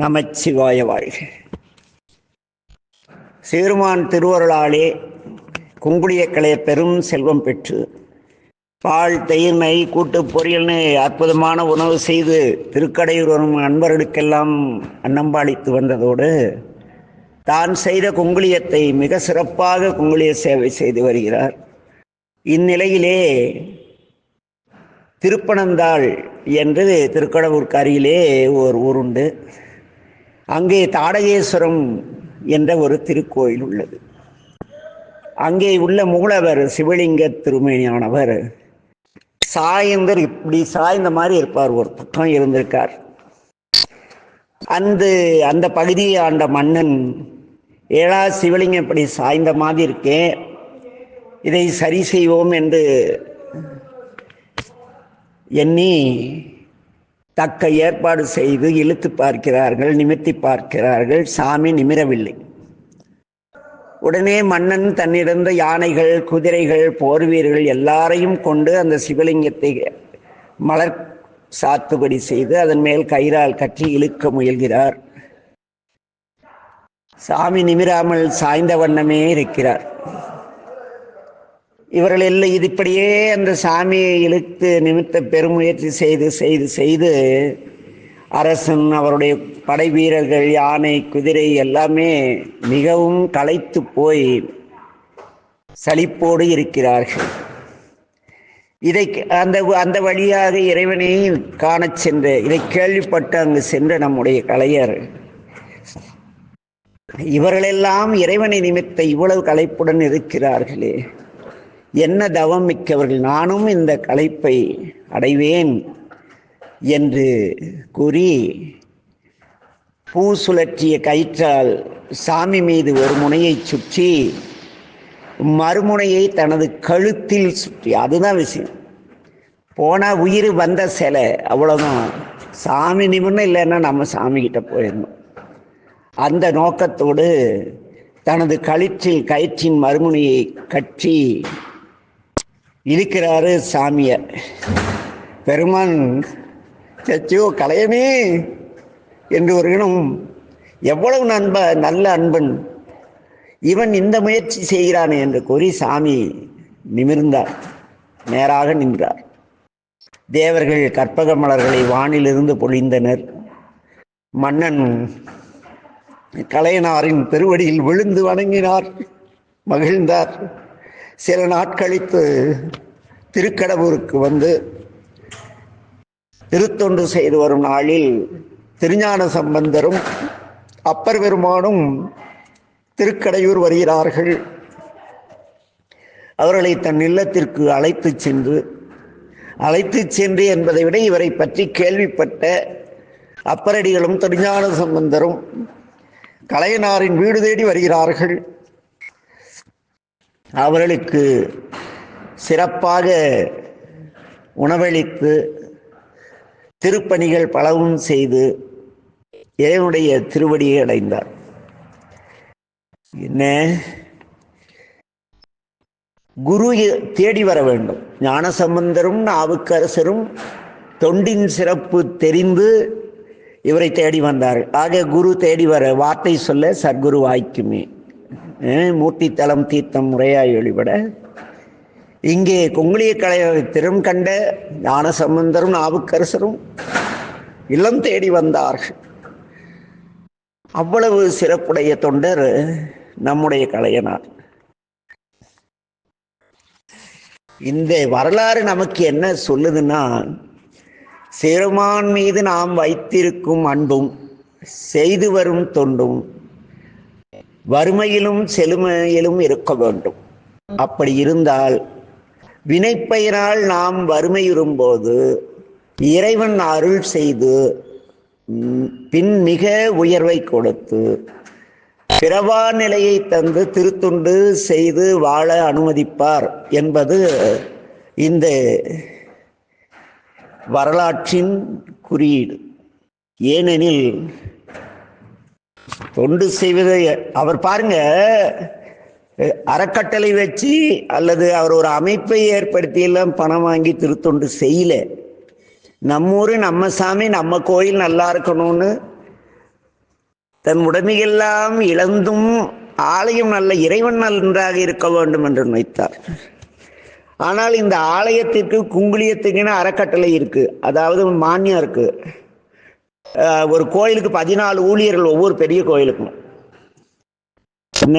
நமச்சிவாய வாழ்க. சீருமான் திருவருளாலே குங்குளியக்கலைய பெரும் செல்வம் பெற்று பால் தயிர் நெய் கூட்டு பொரியல்னு அற்புதமான உணவு செய்து திருக்கடையூர் வரும் நண்பர்களுக்கெல்லாம் அன்னம்பாளித்து வந்ததோடு தான் செய்த குங்குளியத்தை மிக சிறப்பாக குங்குளிய சேவை செய்து வருகிறார். இந்நிலையிலே திருப்பனந்தாள் என்று திருக்கடவுருக்கு அருகிலே ஒரு ஊருண்டு. அங்கே தாடகேஸ்வரம் என்ற ஒரு திருக்கோயில் உள்ளது. அங்கே உள்ள மூலவர் சிவலிங்க திருமணியானவர் சாய்ந்தர் இப்படி சாய்ந்த மாதிரி இருப்பார் ஒரு பக்கம் இருந்திருக்கார். அந்த அந்த பகுதியை ஆண்ட மன்னன் ஏழா சிவலிங்கம் இப்படி சாய்ந்த மாதிரி இருக்கேன் இதை சரி செய்வோம் என்று எண்ணி தக்க ஏற்பாடு செய்து இழுத்து பார்க்கிறார்கள் நிமித்தி பார்க்கிறார்கள். சாமி நிமிரவில்லை. உடனே மன்னன் தன்னிருந்த யானைகள் குதிரைகள் போர் வீரர்கள் எல்லாரையும் கொண்டு அந்த சிவலிங்கத்தை மலர் சாத்துபடி செய்து அதன் மேல் கயிறால் கட்டி இழுக்க முயல்கிறார். சாமி நிமிராமல் சாய்ந்த வண்ணமே இருக்கிறார். இவர்கள் எல்லாம் இது இப்படியே அந்த சாமியை இழுத்து நிமித்த பெருமுயற்சி செய்து செய்து செய்து அரசன் அவருடைய படை வீரர்கள் யானை குதிரை எல்லாமே மிகவும் களைத்து போய் சலிப்போடு இருக்கிறார்கள். இதை அந்த அந்த வழியாக இறைவனை காண சென்ற இதை கேள்விப்பட்டு அங்கு சென்ற நம்முடைய கலைஞர். இவர்களெல்லாம் இறைவனை நிமித்த இவ்வளவு களைப்புடன் இருக்கிறார்களே. என்ன தவம் மிக்கவர்கள் நானும் இந்த களைப்பை அடைவேன் என்று கூறி பூ சுழற்றிய கயிற்றால் சாமி மீது ஒரு முனையை சுற்றி மறுமுனையை தனது கழுத்தில் சுற்றி. அதுதான் விஷயம். போனால் உயிர் வந்த சிலை அவ்வளோதான் சாமி நிமிடம் இல்லைன்னா நம்ம சாமி கிட்ட போயிடணும். அந்த நோக்கத்தோடு தனது கழிற்றில் கயிற்றின் மறுமுனையை கட்டி இழுக்கிறாரு சாமிய. பெருமான் சச்சியோ கலையமே! என்று ஒரு இனம் எவ்வளவு நண்ப நல்ல அன்பன். இவன் இந்த முயற்சி செய்கிறானே என்று கூறி சாமி நிமிர்ந்தார். நேராக நின்றார். தேவர்கள் கற்பக மலர்களை வானிலிருந்து பொழிந்தனர். மன்னன் கலையனாரின் பெருவடியில் விழுந்து வணங்கினார். மகிழ்ந்தார். சில நாட்கழித்து திருக்கடவுருக்கு வந்து திருத்தொன்று செய்து வரும் நாளில் திருஞான சம்பந்தரும் அப்பர் பெருமானும் திருக்கடையூர் வருகிறார்கள். அவர்களை தன் இல்லத்திற்கு அழைத்து சென்று அழைத்து சென்று என்பதை விட இவரை பற்றி கேள்விப்பட்ட அப்பரடிகளும் திருஞான சம்பந்தரும் கலையனாரின் வீடு தேடி வருகிறார்கள். அவர்களுக்கு சிறப்பாக உணவளித்து திருப்பணிகள் பலவும் செய்து இறைவனுடைய திருவடியை அடைந்தார். என்ன? குரு தேடி வர வேண்டும். ஞானசம்பந்தரும் நாவுக்கரசரும் தொண்டின் சிறப்பு தெரிந்து இவரை தேடி வந்தார் ஆக குரு தேடி வர வார்த்தை சொல்ல சர்க்குரு வாய்க்குமே. மூர்த்தி தலம் தீர்த்தம் முறையாய் வழிபட இங்கே கொங்குளிய கலை திறம் கண்ட ஞான சம்பந்தரும் நாவுக்கரசரும் இல்லம் தேடி வந்தார்கள். அவ்வளவு சிறப்புடைய தொண்டர் நம்முடைய கலையனார் இந்த வரலாறு நமக்கு என்ன சொல்லுதுன்னா சிறுமான் மீது நாம் வைத்திருக்கும் அன்பும் செய்து வரும் தொண்டும் வறுமையிலும் செழுமையிலும் இருக்க வேண்டும். அப்படி இருந்தால் வினைப்பெயரால் நாம் வறுமையுறும்போது இறைவன் அருள் செய்து பின் மிக உயர்வை கொடுத்து பிறவா நிலையை தந்து திருத்துண்டு செய்து வாழ அனுமதிப்பார் என்பது இந்த வரலாற்றின் குறியீடு. ஏனெனில் தொண்டு செய்வதை அவர் பாருங்க அறக்கட்டளை வச்சு அல்லது அவர் ஒரு அமைப்பை ஏற்படுத்தி எல்லாம் பணம் வாங்கி திருத்தொண்டு செய்யல. நம்ம ஊர் நம்ம சாமி நம்ம கோயில் நல்லா இருக்கணும்னு தன் உடமையெல்லாம் இழந்தும் ஆலயம் நல்ல இறைவன் நன்றாக இருக்க வேண்டும் என்று நினைத்தார். ஆனால் இந்த ஆலயத்திற்கு குங்குளியத்துக்குன்னு அறக்கட்டளை இருக்கு. அதாவது மானியம் இருக்கு. ஒரு கோயிலுக்கு பதினாலு ஊழியர்கள் ஒவ்வொரு பெரிய கோயிலுக்கும். என்ன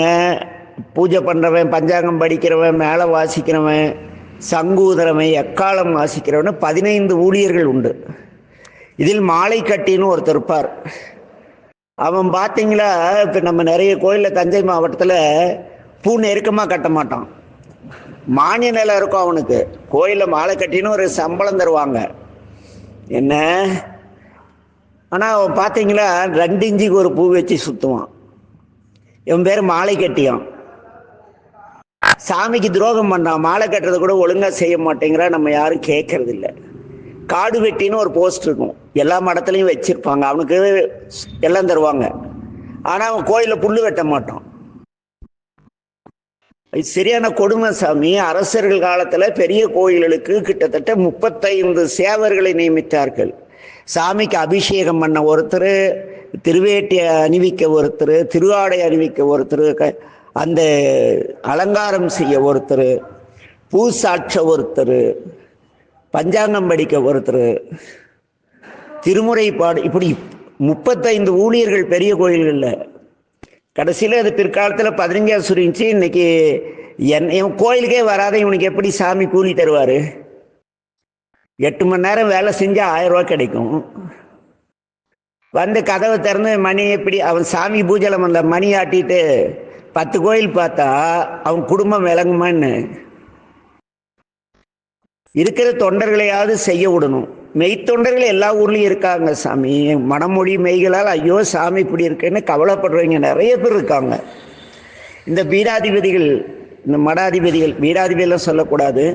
பூஜை பண்ணுறவன் பஞ்சாங்கம் படிக்கிறவன் மேலே வாசிக்கிறவன் சங்கூதரவன் எக்காலம் வாசிக்கிறவன் பதினைந்து ஊழியர்கள் உண்டு. இதில் மாலை கட்டின்னு ஒருத்தர் இருப்பார். அவன் பார்த்தீங்களா இப்போ நம்ம நிறைய கோயிலில் தஞ்சை மாவட்டத்தில் பூ நெருக்கமாக கட்ட மாட்டான். மானிய நிலம் இருக்கும் அவனுக்கு. கோயிலில் மாலை கட்டின்னு ஒரு சம்பளம் தருவாங்க. என்ன ஆனால் பார்த்தீங்களா ரெண்டு இஞ்சிக்கு ஒரு பூ வச்சு சுற்றுவான் இவன் பேர் மாலை கட்டியான் சாமிக்கு துரோகம் பண்ணான் மாலை கட்டுறது கூட ஒழுங்காக செய்ய மாட்டேங்கிறா நம்ம யாரும் கேட்கறது இல்ல காடு வெட்டின்னு ஒரு போஸ்ட் இருக்கும். எல்லா மடத்துலையும் வச்சுருப்பாங்க. அவனுக்கு எல்லாம் தருவாங்க. ஆனால் அவன் கோயிலில் புல் வெட்ட மாட்டான். இது சரியான கொடுமை சாமி. அரசர்கள் காலத்தில் பெரிய கோயில்களுக்கு கிட்டத்தட்ட முப்பத்தைந்து சேவர்களை நியமித்தார்கள். சாமிக்கு அபிஷேகம் பண்ண ஒருத்தர் திருவேட்டி அணிவிக்க ஒருத்தர் திருவாடை அணிவிக்க ஒருத்தர் க- அந்த அலங்காரம் செய்ய ஒருத்தர் பூசாட்ச ஒருத்தர் பஞ்சாங்கம் படிக்க ஒருத்தர் திருமுறை பாடு இப்படி முப்பத்தைந்து ஊழியர்கள் பெரிய கோயில்களில். கடைசியில் அது பிற்காலத்தில் பதினஞ்சாவது சுருங்கிச்சு இன்னைக்கு என் இவன் கோயிலுக்கே வராத இவனுக்கு எப்படி சாமி கூலி தருவார்? எட்டு மணி நேரம் வேலை செஞ்சால் ஆயிரம் கிடைக்கும். வந்து கதவை திறந்து மணி எப்படி அவன் சாமி பூஜையில் வந்த மணி ஆட்டிட்டு பத்து கோயில் பார்த்தா அவன் குடும்பம் விளங்குமான்னு. இருக்கிற தொண்டர்களையாவது செய்ய விடணும். மெய்த்தொண்டர்கள் எல்லா ஊர்லேயும் இருக்காங்க சாமி. மனமொழி மெய்களால் ஐயோ சாமி இப்படி இருக்குன்னு கவலைப்படுறவங்க நிறைய பேர் இருக்காங்க. இந்த பீடாதிபதிகள் இந்த மடாதிபதிகள் பீடாதிபதியெல்லாம் சொல்லக்கூடாது.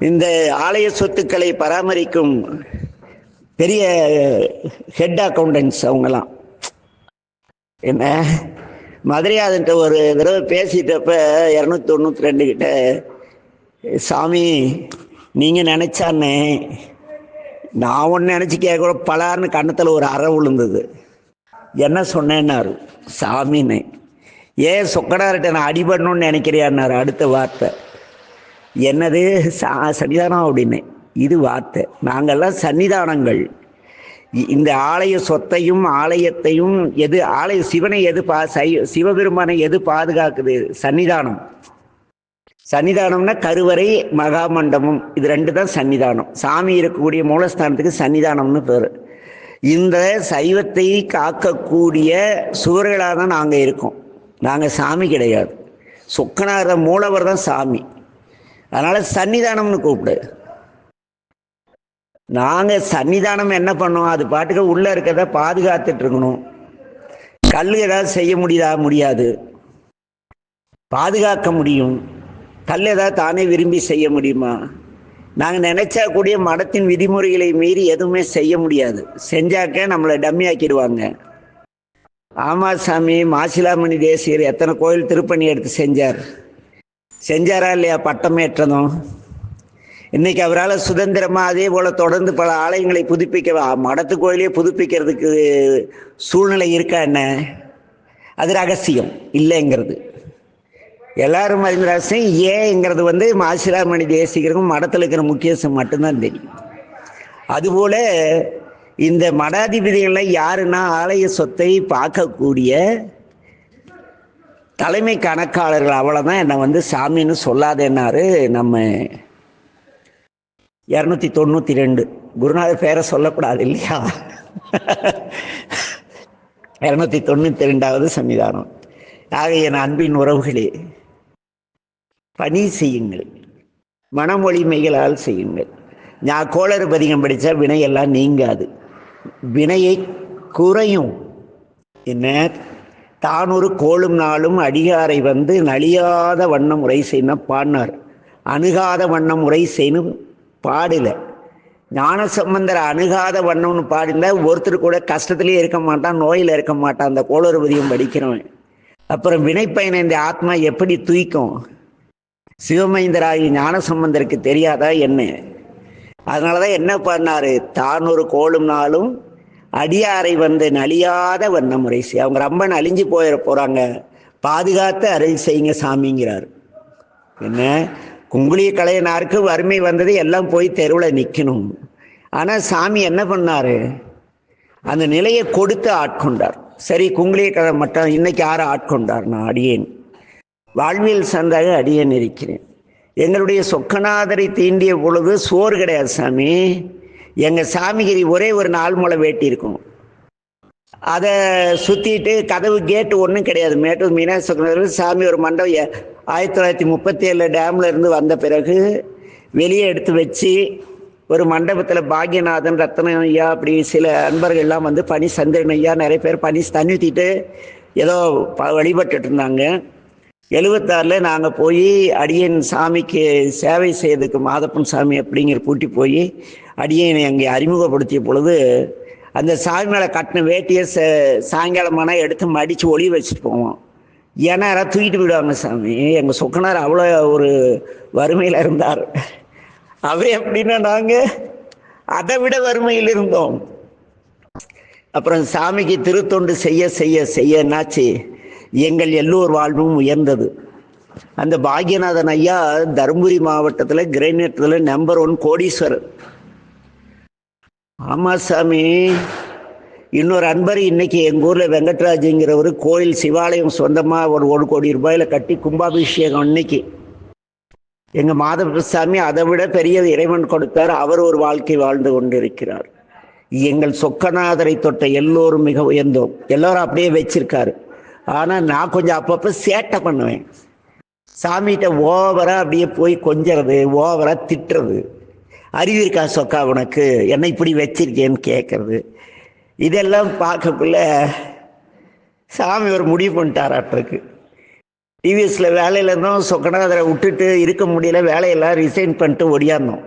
இந்த ஆலய சொத்துக்களை பராமரிக்கும் பெரிய ஹெட் அக்கௌண்டன்ஸ் அவங்கெல்லாம் என்ன? மதுரையாதன்ட்ட ஒரு தடவை பேசிட்டப்ப இரநூத்தி தொண்ணூற்றி ரெண்டு கிட்ட சாமி நீங்கள் நினச்சானே நான் ஒன்று நினச்சி கேட்க பலார்னு கன்னத்தில் ஒரு அற விழுந்தது. என்ன சொன்னேன்னாரு? சாமின்னு ஏன் சொக்கடார்கிட்ட நான் அடிபடணும்னு நினைக்கிறியான்னாரு அடுத்த வார்த்தை. என்னது? சா சன்னிதானம் அப்படின்னு. இது வார்த்தை. நாங்கள்லாம் சன்னிதானங்கள். இ- இந்த ஆலய சொத்தையும் ஆலயத்தையும் எது ஆலய சிவனை எது பா சை சிவபெருமானை எது பாதுகாக்குது? சன்னிதானம். சன்னிதானம்னா கருவறை மகாமண்டபம். இது ரெண்டு தான் சன்னிதானம். சாமி இருக்கக்கூடிய மூலஸ்தானத்துக்கு சன்னிதானம்னு பேர். இந்த சைவத்தை காக்கக்கூடிய சுவர்களாக தான் நாங்கள் இருக்கோம். நாங்கள் சாமி கிடையாது. சொக்கனார மூலவர் தான் சாமி. அதனால சன்னிதானம்னு கூப்பிடு. நாங்கள் சன்னிதானம் என்ன பண்ணோம் அது பாட்டுக்கு உள்ளே இருக்கிறத பாதுகாத்துட்டு இருக்கணும். கல் ஏதாவது செய்ய முடியுதா? முடியாது. பாதுகாக்க முடியும். கல் ஏதாவது தானே விரும்பி செய்ய முடியுமா? நாங்கள் நினைச்சா கூடிய மடத்தின் விதிமுறைகளை மீறி எதுவுமே செய்ய முடியாது. செஞ்சாக்க நம்மளை டம்மி ஆக்கிடுவாங்க ஆமா சாமி மாசிலாமணி தேசியர் எத்தனை கோயில் திருப்பணி எடுத்து செஞ்சார்? செஞ்சாரா இல்லையா? பட்டம் பட்டமேற்றதும் இன்னைக்கு அவரால் சுதந்திரமாக அதே போல் தொடர்ந்து பல ஆலயங்களை புதுப்பிக்க மடத்து கோயிலே புதுப்பிக்கிறதுக்கு சூழ்நிலை இருக்கா என்ன? அது ரகசியம் இல்லைங்கிறது. எல்லாரும் அறிந்த ரகசியம் ஏங்கிறது வந்து ஆசிராமணி தேசிகருக்கும் மடத்தில் இருக்கிற முக்கியத்துவம் மட்டும்தான் தெரியும். அதுபோல் இந்த மடாதிபதிகள்லாம் யாருன்னா ஆலய சொத்தை பார்க்கக்கூடிய தலைமை கணக்காளர்கள் அவ்வளோதான் என்னை வந்து சாமின்னு சொல்லாதேன்னாரு நம்ம இரநூத்தி தொண்ணூற்றி ரெண்டு. குருநாதர் பேரை சொல்லக்கூடாது இல்லையா? இரநூத்தி தொண்ணூற்றி ரெண்டாவது சன்னிதானம். ஆக என் அன்பின் உறவுகளே பணி செய்யுங்கள். மனமொழிமைகளால் செய்யுங்கள். நான் கோளறு பதிகம் படித்தா வினையெல்லாம் நீங்காது. வினையை குறையும். என்ன? தான் ஒரு கோளும் நாளும் அடிகாரை வந்து நலியாத வண்ணம் உரை செய்யணும் பாடினார். அணுகாத வண்ணம் உரை செய்யணும் பாடல. ஞானசம்பந்தர் அணுகாத வண்ணம்னு பாடினா ஒருத்தர் கூட கஷ்டத்திலேயே இருக்க மாட்டான் நோயில் இருக்க மாட்டான் அந்த கோளறுபதியும் படிக்கிறவன். அப்புறம் வினைப்பயனை இந்த ஆத்மா எப்படி தூய்க்கும்? சிவமைந்தராகி ஞான சம்பந்தருக்கு தெரியாதா என்ன? அதனாலதான் என்ன பண்ணாரு தான் ஒரு கோளும் நாளும் அடியாரை வந்து நலியாத வண்ணமுறை செய். அவங்க ரொம்ப நலிஞ்சு போயிட போகிறாங்க பாதுகாத்து அருள் செய்யுங்க சாமிங்கிறார். என்ன? குங்குளிய கலையனாருக்கு வறுமை வந்தது எல்லாம் போய் தெருவில் நிற்கணும் ஆனால் சாமி என்ன பண்ணார்? அந்த நிலையை கொடுத்து ஆட்கொண்டார். சரி குங்குளிய கலை மட்டும் இன்னைக்கு யாரை ஆட்கொண்டார்? நான் அடியேன். வாழ்வியல் சந்தாக அடியேன் இருக்கிறேன். எங்களுடைய சொக்கநாதரை தீண்டிய பொழுது சோறு கிடையாது சாமி. எங்கள் சாமிகிரி ஒரே ஒரு நாள் முளை வேட்டி இருக்கும். அதை சுற்றிட்டு கதவு கேட்டு ஒன்றும் கிடையாது. மேட்டூர் மீனாட்சி சாமி ஒரு மண்டபம் ஆயிரத்தி தொள்ளாயிரத்தி முப்பத்தி ஏழில் டேம்ல இருந்து வந்த பிறகு வெளியே எடுத்து வச்சு ஒரு மண்டபத்தில் பாக்யநாதன் ரத்னம் ஐயா அப்படி சில அன்பர்கள்லாம் வந்து பனி சந்திரன் ஐயா நிறைய பேர் பனி தண்ணி ஊற்றிட்டு ஏதோ ப வழிபட்டுட்டு இருந்தாங்க. எழுபத்தாறில் நாங்கள் போய் அடியன் சாமிக்கு சேவை செய்யறதுக்கு மாதப்பன் சாமி அப்படிங்கிற கூட்டி போய் அடியனை அங்கே அறிமுகப்படுத்திய பொழுது அந்த சாமி மேலே கட்டின வேட்டியை ச சாயங்காலமானால் எடுத்து மடித்து ஒளி வச்சுட்டு போவோம் ஏன்னா யாராவது தூக்கிட்டு போயிடுவாங்க சாமி. எங்கள் சொக்கனார் அவ்வளோ ஒரு வறுமையில் இருந்தார். அவர் எப்படின்னா நாங்கள் அதை விட வறுமையில் இருந்தோம். அப்புறம் சாமிக்கு திருத்தொண்டு செய்ய செய்ய செய்ய என்னாச்சு? எங்கள் எல்லோர் வாழ்வும் உயர்ந்தது. அந்த பாக்யநாதன் ஐயா தருமபுரி மாவட்டத்தில் கிரைனேட்டில் நம்பர் ஒன் கோடீஸ்வரர். ஆமாம் சாமி. இன்னொரு அன்பர் இன்னைக்கு எங்கள் ஊரில் வெங்கட்ராஜுங்கிறவர் கோயில் சிவாலயம் சொந்தமாக ஒரு ஒரு கோடி ரூபாயில் கட்டி கும்பாபிஷேகம் அன்னைக்கு. எங்கள் மாதவசாமி அதை விட பெரிய இறைவன் கொடுத்தார். அவர் ஒரு வாழ்க்கை வாழ்ந்து கொண்டிருக்கிறார். எங்கள் சொக்கநாதரை தொட்ட எல்லோரும் மிக உயர்ந்தோம் எல்லோரும் அப்படியே வச்சிருக்காரு. ஆனால் நான் கொஞ்சம் அப்பப்போ சேட்டை பண்ணுவேன். சாமிகிட்ட ஓவராக அப்படியே போய் கொஞ்சறது ஓவராக திட்டுறது. அறிவிருக்கா சொக்கா உனக்கு? என்னை இப்படி வச்சிருக்கேன்னு கேட்குறது இதெல்லாம் பார்க்கக்குள்ள சாமி ஒரு முடிவு பண்ணிட்டாராட்டிருக்கு டிவிஎஸில் வேலையில் இருந்தோம். சொக்கநாதரை விட்டுட்டு இருக்க முடியல. வேலையெல்லாம் ரிசைன் பண்ணிட்டு ஒடியாந்தோம்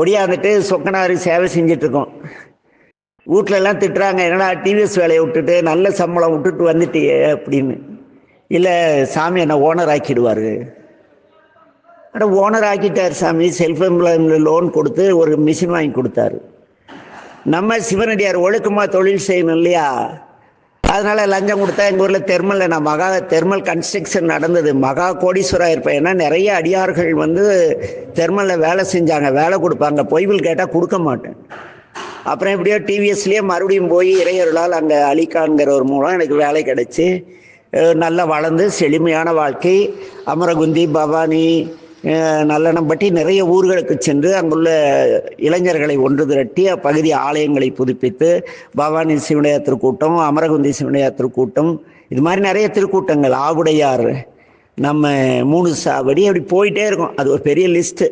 ஒடியாந்துட்டு சொக்கநாதர் சேவை செஞ்சுட்டு இருக்கோம் திட்டுறாங்க. என்னடா டிவிஎஸ் வேலையை விட்டுட்டு நல்ல சம்பளம் விட்டுட்டு வந்துட்டியே அப்படின்னு. இல்லை சாமி என்ன ஓனர் ஆக்கிடுவார். ஆனால் ஓனர் ஆக்கிட்டார் சாமி. செல்ஃப் எம்ப்ளாய்மெண்ட் லோன் கொடுத்து ஒரு மிஷின் வாங்கி கொடுத்தாரு. நம்ம சிவனடியார் ஒழுக்கமாக தொழில் செய்யணும் இல்லையா? அதனால் லஞ்சம் கொடுத்தா எங்கள் ஊரில் தெர்மலில் நான் மகா தெர்மல் கன்ஸ்ட்ரக்ஷன் நடந்தது. மகா கோடீஸ்வராக இருப்பேன் ஏன்னா நிறைய அடியார்கள் வந்து தெர்மலில் வேலை செஞ்சாங்க. வேலை கொடுப்பாங்க. பொய்வில் கேட்டால் கொடுக்க மாட்டேன். அப்புறம் எப்படியோ டிவிஎஸ்லேயே மறுபடியும் போய் இறையர்களால் அங்கே அலிகான்கிறவர் மூலம் எனக்கு வேலை கிடைச்சி. நல்லா வளர்ந்து செழுமையான வாழ்க்கை. அமரகுந்தி பவானி நல்லெண்ணம் பற்றி நிறைய ஊர்களுக்கு சென்று அங்குள்ள இளைஞர்களை ஒன்று திரட்டி அப்பகுதி ஆலயங்களை புதுப்பித்து பவானி சிவனையா திருக்கூட்டம் அமரகுந்தி சிவனையா திருக்கூட்டம் இது மாதிரி நிறைய திருக்கூட்டங்கள். ஆவுடையார் நம்ம மூணு சாவடி அப்படி போயிட்டே இருக்கும். அது ஒரு பெரிய லிஸ்ட்டு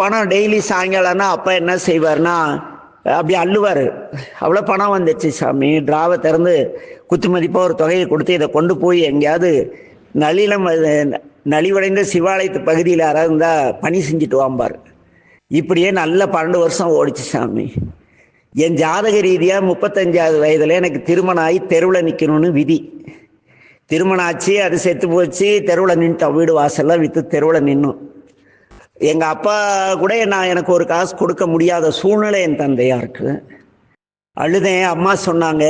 பணம் டெய்லி சாயங்காலம்னா அப்பா என்ன செய்வார்னா அப்படி அள்ளுவார். அவ்வளோ பணம் வந்துச்சு சாமி. டிராவை திறந்து குத்து மதிப்பாக ஒரு தொகையை கொடுத்து இதை கொண்டு போய் எங்கேயாவது நளினம் அது நலிவடைந்த சிவாலயத்து பகுதியில் யாராவது இருந்தால் பணி செஞ்சுட்டு வாம்பார். இப்படியே நல்ல பன்னெண்டு வருஷம் ஓடிச்சு சாமி. என் ஜாதக ரீதியாக முப்பத்தஞ்சாவது வயதில் எனக்கு திருமணம் ஆகி தெருவில் நிற்கணும்னு விதி. திருமணம் ஆச்சு அது செத்து போச்சு தெருவில் நின்ட்டோம் வீடு வாசல்லாம் விற்று தெருவில் நின்னோம். எங்கள் அப்பா கூட நான் எனக்கு ஒரு காசு கொடுக்க முடியாத சூழ்நிலை என் தந்தையாக தந்தையாருக்கு. அழுதேன். அம்மா சொன்னாங்க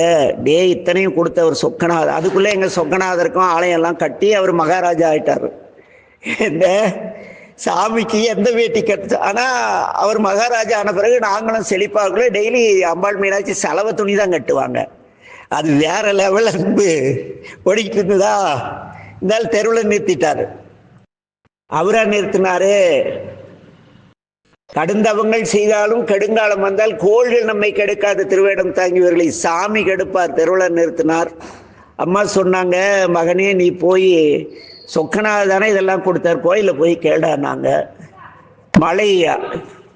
டே இத்தனையும் கொடுத்த ஒரு சொக்கநாதர் அதுக்குள்ளே எங்கள் சொக்கநாதருக்கும் ஆலயம்லாம் கட்டி அவர் மகாராஜா ஆயிட்டார். இந்த சாமிக்கு எந்த வேட்டி கட்டு ஆனால் அவர் மகாராஜா ஆன பிறகு நாங்களும் செழிப்பாக்குள்ள டெய்லி அம்பாள் மீனாட்சி செலவு துணி தான் கட்டுவாங்க. அது வேற லெவல் அன்பு. ஒடிக்கிட்டு இருந்ததா இருந்தாலும் தெருவில் நிறுத்திட்டாரு. அவரா நிறுத்தினாரு. கடுந்தவங்கள் செய்தாலும் கெடுங்காலம் வந்தால் கோள்கள் நம்மை கெடுக்காத திருவேடம் தாங்கியவர்களை சாமி கெடுப்பார் தெருவில் நிறுத்தினார். அம்மா சொன்னாங்க மகனே நீ போய் சொக்கனாக தானே இதெல்லாம் கொடுத்தார். கோயிலில் போய் கேடானாங்க மழை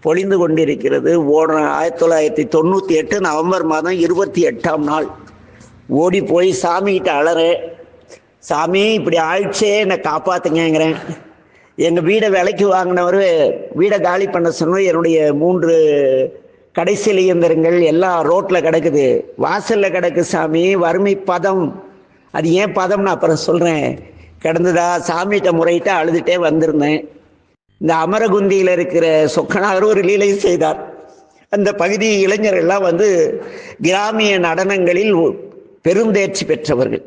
பொழிந்து கொண்டிருக்கிறது. ஓட ஆயிரத்தி தொள்ளாயிரத்தி தொண்ணூற்றி எட்டு நவம்பர் மாதம் இருபத்தி எட்டாம் நாள். ஓடி போய் சாமிகிட்ட அலறேன் சாமி இப்படி ஆயிடுச்சே என்னை காப்பாத்துங்கிறேன் எங்கள் வீடை விலைக்கு வாங்கினவர் வீடை காலி பண்ண சொன்ன என்னுடைய மூன்று கடைசி இயந்திரங்கள் எல்லாம் ரோட்டில் கிடக்குது. வாசலில் கிடக்கு சாமி வறுமை பதம். அது ஏன் பதம்னு அப்புறம் சொல்கிறேன் கிடந்ததா? சாமிகிட்ட முறையிட்டு அழுதுகிட்டே வந்திருந்தேன். இந்த அமரகுந்தியில் இருக்கிற சொக்கனார் ஒரு லீலை செய்தார். அந்த பகுதி இளைஞர்கள்லாம் வந்து கிராமிய நடனங்களில் பெருந்தேர்ச்சி பெற்றவர்கள்.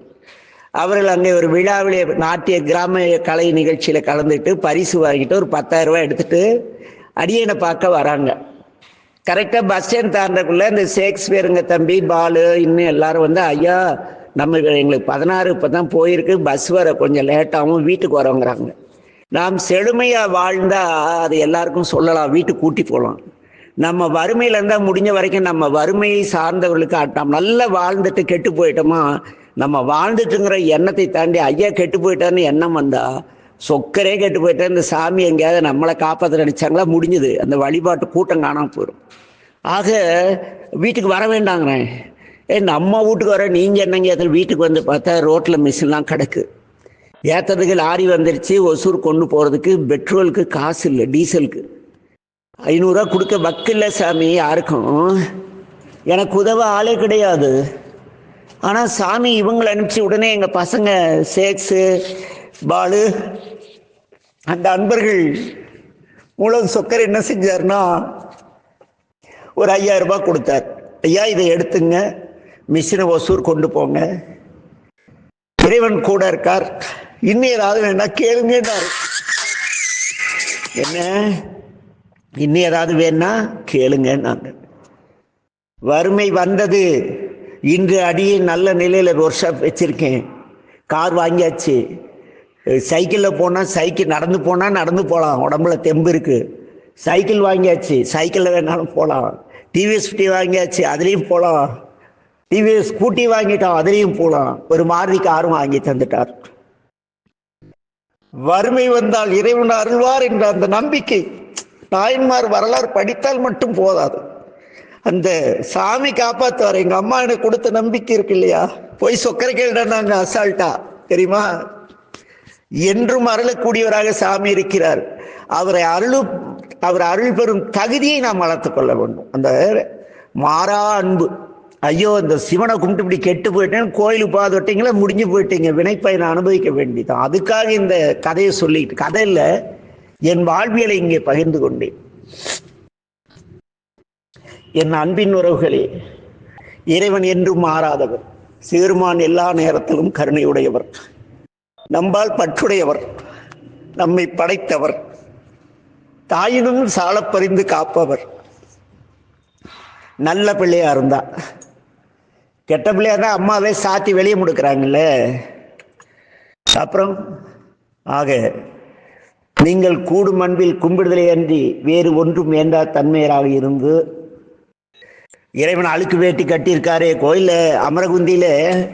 அவர்கள் அங்கே ஒரு விழாவிலே நாட்டிய கிராமிய கலை நிகழ்ச்சியில் கலந்துட்டு பரிசு வாங்கிட்டு ஒரு பத்தாயிரம் ரூபாய் எடுத்துட்டு அடியனை பார்க்க வராங்க. கரெக்டாக பஸ் ஸ்டாண்ட் தாண்டக்குள்ள இந்த ஷேக்ஸ்பியருங்க தம்பி பாலு இன்னும் எல்லாரும் வந்து ஐயா நம்ம எங்களுக்கு பதினாறு இப்போ தான் போயிருக்கு. பஸ் வர கொஞ்சம் லேட்டாகவும் வீட்டுக்கு வரோங்கிறாங்க. நாம் செழுமையாக வாழ்ந்தா அது எல்லாருக்கும் சொல்லலாம். வீட்டுக்கு கூட்டி போகலாம். நம்ம வறுமையில் இருந்தால் முடிஞ்ச வரைக்கும் நம்ம வறுமையை சார்ந்தவர்களுக்கு ஆட்டாம் நல்லா வாழ்ந்துட்டு கெட்டு போயிட்டோமா? நம்ம வாழ்ந்துட்டுங்கிற எண்ணத்தை தாண்டி ஐயா கெட்டு போயிட்டான்னு எண்ணம் வந்தால் சொக்கரே கெட்டு போயிட்டா இந்த சாமி எங்கேயாவது நம்மளை காப்பாற்ற நினைச்சாங்களா? முடிஞ்சுது. அந்த வழிபாட்டு கூட்டம் காணாமல் போயிடும் ஆக வீட்டுக்கு வர வேண்டாங்கிறேன். ஏ நம்ம வீட்டுக்கு வர நீங்கள் என்னங்க ஏற்ற வீட்டுக்கு வந்து பார்த்தா ரோட்டில் மிஷின்லாம் கிடக்கு. ஏற்றதுக்கு லாரி வந்துருச்சு ஒசூர் கொண்டு போகிறதுக்கு பெட்ரோலுக்கு காசு இல்லை டீசலுக்கு ஐநூறுரூவா கொடுக்க வக்கில்ல சாமி யாருக்கும்? எனக்கு உதவ ஆளே கிடையாது. ஆனால் சாமி இவங்களை அனுப்பிச்சி உடனே எங்கள் பசங்க சேக்ஸு பாலு அந்த அன்பர்கள் மூலம் சொக்கர் என்ன செஞ்சார்னா ஒரு ஐயாயிரம் ரூபாய் கொடுத்தார். ஐயா இதை எடுத்துங்க. மிஷினை ஒசூர் கொண்டு போங்க. இறைவன் கூட இருக்கார். இன்னும் ஏதாவது வேணா கேளுங்கன்னாரு என்ன? இன்னும் ஏதாவது வேணா கேளுங்கன்னாங்க வறுமை வந்தது. இன்று அடியே நல்ல நிலையில் ஒர்க் ஷாப் வச்சுருக்கேன். கார் வாங்கியாச்சு. சைக்கிளில் போனால் சைக்கிள் நடந்து போனால் நடந்து போகலாம் உடம்புல தெம்பு இருக்குது சைக்கிள் வாங்கியாச்சு. சைக்கிளில் வேணாலும் போகலாம் டிவிஎஸ் ஃபிஃப்டி வாங்கியாச்சு. அதுலேயும் போகலாம் டிவிஎஸ் ஸ்கூட்டி வாங்கிட்டோம் அதுலேயும் போகலாம் ஒரு மாருதி காரும் வாங்கி தந்துட்டார். வறுமை வந்தால் இறைவன் அருள்வார் என்ற அந்த நம்பிக்கை தாய்மார் வரலாறு படித்தால் மட்டும் போதாது. அந்த சாமி காப்பாத்துவார். எங்க அம்மா எனக்கு கொடுத்த நம்பிக்கை இருக்கு இல்லையா? போய் சொக்கரை கேட்டாங்க அசால்ட்டா. தெரியுமா? என்றும் அருளக்கூடியவராக சாமி இருக்கிறார். அவரை அருள் அவர் அருள் பெறும் தகுதியை நாம் வளர்த்துக் கொள்ள வேண்டும். அந்த மாறா அன்பு. ஐயோ இந்த சிவனை கும்பிட்டு இப்படி கெட்டு போயிட்டேன் கோயிலுக்கு பாதொட்டிங்களா முடிஞ்சு போயிட்டீங்க. வினைப்பயனை அனுபவிக்க வேண்டிதான் அதுக்காக இந்த கதையை சொல்லிட்டு கதை இல்லை என் வாழ்வியலை இங்கே பகிர்ந்து கொண்டேன். என் அன்பின் உறவுகளே இறைவன் என்றும் மாறாதவர் சீர்மான் எல்லா நேரத்திலும் கருணையுடையவர் நம்பால் பற்றுடையவர் நம்மை படைத்தவர் தாயினும் சாலப்பறிந்து காப்பவர். நல்ல பிள்ளையா இருந்தா. கெட்ட பிள்ளையா தான் அம்மாவே சாத்தி வெளியே முடுக்கிறாங்கல்ல. அப்புறம் ஆக நீங்கள் கூடும் அன்பில் கும்பிடுதலை அன்றி வேறு ஒன்றும் வேண்டா தன்மையராக இருந்து? இறைவன் அழுக்கு வேட்டி கட்டியிருக்காரே கோயிலில் அமரகுந்தியில்.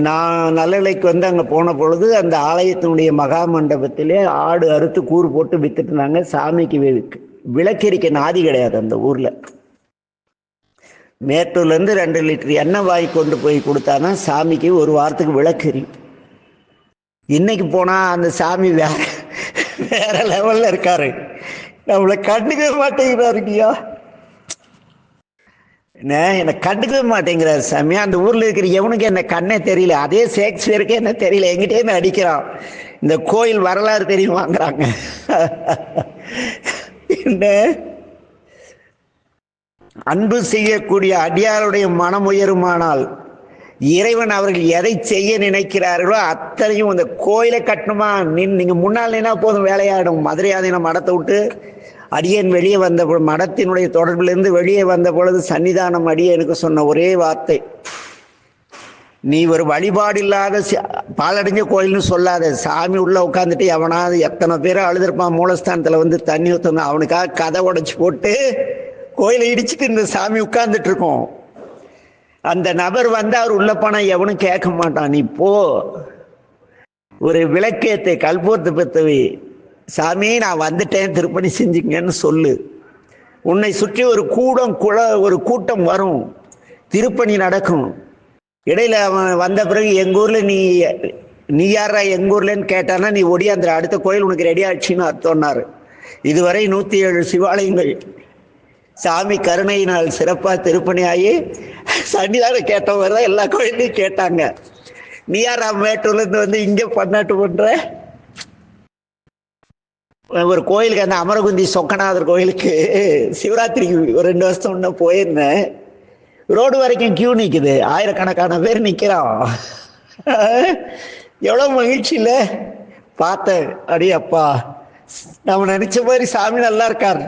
நான் நல்லலைக்கு வந்து அங்கே போன பொழுது அந்த ஆலயத்தினுடைய மகா மண்டபத்திலே ஆடு அறுத்து கூறு போட்டு வித்துட்டு சாமிக்கு வி- விளக்கெரிக்க நாதி கிடையாது அந்த ஊரில். மேட்டூர்லேருந்து ரெண்டு லிட்டர் எண்ணெய் வாங்கி கொண்டு போய் கொடுத்தாதான் சாமிக்கு ஒரு வாரத்துக்கு விளக்கெரி இன்னைக்கு போனால் அந்த சாமி வேற வேற லெவலில் இருக்காரு. நம்மளை கண்டுக்கவே மாட்டேங்கிறாருங்கய்யா என்ன என்னை கண்டுக்கவே மாட்டேங்கிறார் சாமி. அந்த ஊரில் இருக்கிற எவனுக்கு என்ன கண்ணே தெரியல அதே சேக்ஸ்பியருக்கு என்ன தெரியல எங்கிட்டே என்ன அடிக்கிறான். இந்த கோயில் வரலாறு தெரியும் வாங்குறாங்க என்ன? அன்பு செய்யக்கூடிய அடியாருடைய மனம் உயருமானால் இறைவன் அவர்கள் எதை செய்ய நினைக்கிறார்களோ அத்தனையும் அந்த கோயிலை கட்டணுமா? நின் நீங்க முன்னால் நின்னா போதும் வேலையாடும் மதுரையாதீனம் மடத்தை விட்டு அடியேன் வெளியே வந்த மடத்தினுடைய தொடர்பிலிருந்து வெளியே வந்த பொழுது சன்னிதானம் அடியனுக்கு சொன்ன ஒரே வார்த்தை. நீ ஒரு வழிபாடு இல்லாத பாலடைஞ்ச கோயில்னு சொல்லாத. சாமி உள்ள உட்காந்துட்டு எவனாவது எத்தனை பேரும் அழுதுருப்பான் மூலஸ்தானத்துல வந்து தண்ணி ஊற்றணும் அவனுக்காக கதை உடைச்சு போட்டு கோயிலை இடிச்சுட்டு இந்த சாமி உட்கார்ந்துட்டு இருக்கோம் அந்த நபர் வந்து அவர் உள்ள போனா எவனும் கேட்க மாட்டான் நீ போ. ஒரு விளக்கேத்தை கல்பூர்த்து பத்தவி. சாமி நான் வந்துட்டேன் திருப்பணி செஞ்சுங்கன்னு சொல்லு. உன்னை சுற்றி ஒரு கூடம் குள ஒரு கூட்டம் வரும். திருப்பணி நடக்கும். இடையில அவன் வந்த பிறகு எங்கள் ஊரில் நீ நீ யாரா எங்கள் ஊர்லன்னு கேட்டானா நீ ஒடியாந்துற அடுத்த கோயில் உனக்கு ரெடி ஆச்சுன்னு அர்த்தம்னாரு. இதுவரை நூத்தி ஏழு சிவாலயங்கள் சாமி கருணையினால் சிறப்பா திருப்பணி ஆகி சன்னிதானம் கேட்டவங்க தான் எல்லா கோயிலையும் கேட்டாங்க. நீ யாரா மேட்டூர்ல இருந்து வந்து இங்க பண்ணாட்டு பண்ற? ஒரு கோயிலுக்கு அந்த அமரகுந்தி சொக்கநாதர் கோயிலுக்கு சிவராத்திரிக்கு ஒரு ரெண்டு வருஷம் முன்ன போயிருந்தேன். ரோடு வரைக்கும் கியூ நிற்குது ஆயிரக்கணக்கான பேர் நிற்கிறான் எவ்வளோ மகிழ்ச்சி இல்லை? பார்த்தேன். அடி அப்பா நம்ம நினைச்ச மாதிரி சாமி நல்லா இருக்கார்.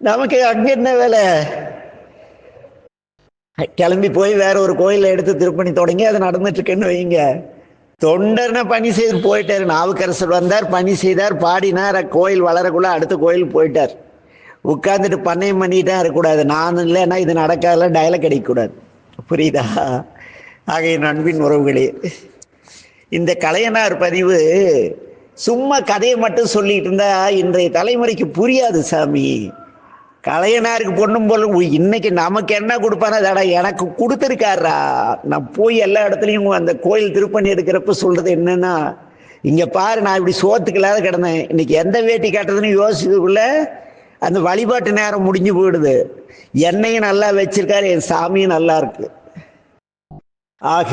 நமக்கு அங்க என்ன வேலை? கிளம்பி போய் வேற ஒரு கோயிலை எடுத்து திருப்பணி தொடங்கி அது நடந்துட்டு இருக்குன்னு வைங்க. தொண்டர்னா பணி செய்து போயிட்டார். நாவுக்கரசர் வந்தார் பணி செய்தார் பாடினார் கோயில் வளரக்குள்ள அடுத்த கோயில் போயிட்டார். உட்கார்ந்துட்டு பண்ணையம் பண்ணிட்டா இருக்கக்கூடாது. நான் இல்லைன்னா இது நடக்காதுல டயலாக் கிடைக்கக்கூடாது புரியுதா? ஆக நண்பின் உறவுகளே இந்த கலையனார் பதிவு சும்மா கதையை மட்டும் சொல்லிட்டு இருந்தா இன்றைய தலைமுறைக்கு புரியாது சாமி. கலையனாருக்கு பொண்ணும் போல இன்னைக்கு நமக்கு என்ன கொடுப்பானா தடா எனக்கு கொடுத்துருக்காரா நான் போய் எல்லா இடத்துலையும் அந்த கோயில் திருப்பணி எடுக்கிறப்ப சொல்றது என்னன்னா இங்க பாரு நான் இப்படி சோத்துக்கு இல்லாத கிடந்தேன். இன்னைக்கு எந்த வேட்டி கட்டுறதுன்னு யோசிச்சதுக்குள்ள அந்த வழிபாட்டு நேரம் முடிஞ்சு போயிடுது. என்னையும் நல்லா வச்சிருக்காரு என் சாமியும் நல்லா இருக்கு. ஆக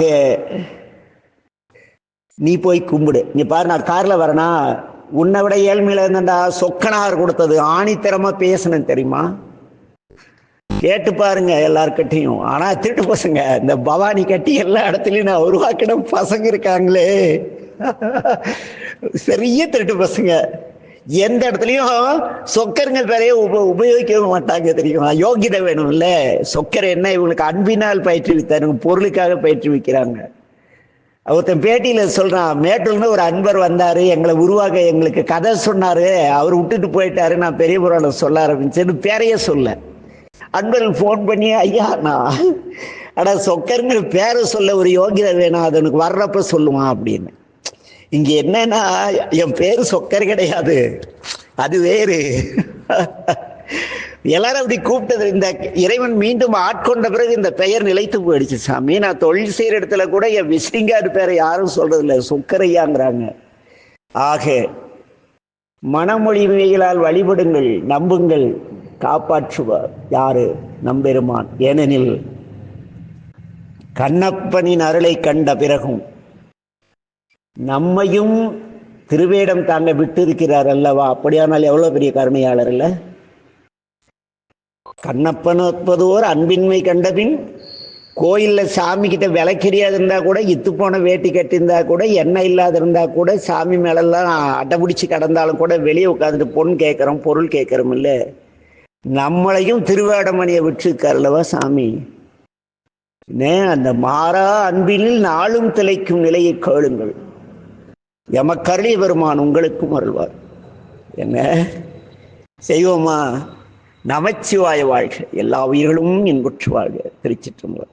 நீ போய் கும்பிடு. நீ பாரு நான் கார்ல வரேனா உன்னை விட ஏழ்மையில இருந்தண்டா சொக்கனார் கொடுத்தது. ஆணித்தரமா பேசணும் தெரியுமா? கேட்டு பாருங்க எல்லார்கிட்டையும். ஆனா திருட்டு பசங்க இந்த பவானி கட்டி எல்லா இடத்துலயும் நான் உருவாக்கிடம் பசங்க இருக்காங்களே. சரிய திருட்டு பசங்க. எந்த இடத்துலயும் சொக்கருங்கள் பேரையே உப உபயோகிக்கவே மாட்டாங்க தெரியுமா? யோகிதை வேணும்ல. சொக்கர் என்ன? இவங்களுக்கு அன்பினால் பயிற்றுவித்தாருங்க பொருளுக்காக பயிற்றுவிக்கிறாங்க. ஒருத்தன் பேட்டியில் சொல்கிறான் மேட்டூர்னு ஒரு அன்பர் வந்தார் எங்களை உருவாக்க எங்களுக்கு கதை சொன்னார் அவர் விட்டுட்டு போயிட்டாரு நான் பெரிய புராணம் சொல்ல ஆரம்பிச்சேன்னு பேரையே சொல்ல. அன்பர்கள் ஃபோன் பண்ணி ஐயா நான் ஆனால் சொக்கருங்கிற பேரை சொல்ல ஒரு யோகிதை வேணும் அது எனக்கு வர்றப்ப சொல்லுவான் அப்படின்னு. இங்கே என்னன்னா என் பேர் சொக்கர் கிடையாது அது வேறு. எல்லாரும் அப்படி கூப்பிட்டது இந்த இறைவன் மீண்டும் ஆட்கொண்ட பிறகு இந்த பெயர் நிலைத்து போயிடுச்சு சாமி. நான் தொழில் செய்யற இடத்துல கூட என் விசிங்காடு பேரை யாரும் சொல்றது இல்லை சுக்கரையாங்கிறாங்க. ஆக மனமொழிமைகளால் வழிபடுங்கள் நம்புங்கள் காப்பாற்றுவார் யாரு? நம்பெருமான். ஏனெனில் கண்ணப்பனின் அருளை கண்ட பிறகும் நம்மையும் திருவேடம் தாங்க விட்டு இருக்கிறார் அல்லவா? அப்படியானால் எவ்வளவு பெரிய கருணையாளர் இல்லை? கண்ணப்பன் ஒப்பதோர் அன்பின்மை கண்டபின் கோயிலில் சாமி கிட்ட விளக்கெரியாது இருந்தா கூட இத்து போன வேட்டி கட்டியிருந்தா கூட எண்ணெய் இல்லாத இருந்தா கூட சாமி மேலெல்லாம் அடைபிடிச்சு கடந்தாலும் கூட வெளியே உட்காந்துட்டு பொன் கேட்குறோம் பொருள் கேட்குறோம் இல்லை. நம்மளையும் திருவேடமணியை விட்டுருக்காருல்லவா சாமி. அந்த மாறா அன்பினில் நாளும் திளைக்கும் நிலையை கேளுங்கள். எமக்கருளி பெருமான் உங்களுக்கும் அருள்வார். என்ன? செய்வோமா? நமச்சிவாய வாழ்க. எல்லா உயிர்களும் இன்புற்று வாழ்க திருச்சிற்றம்பலம்.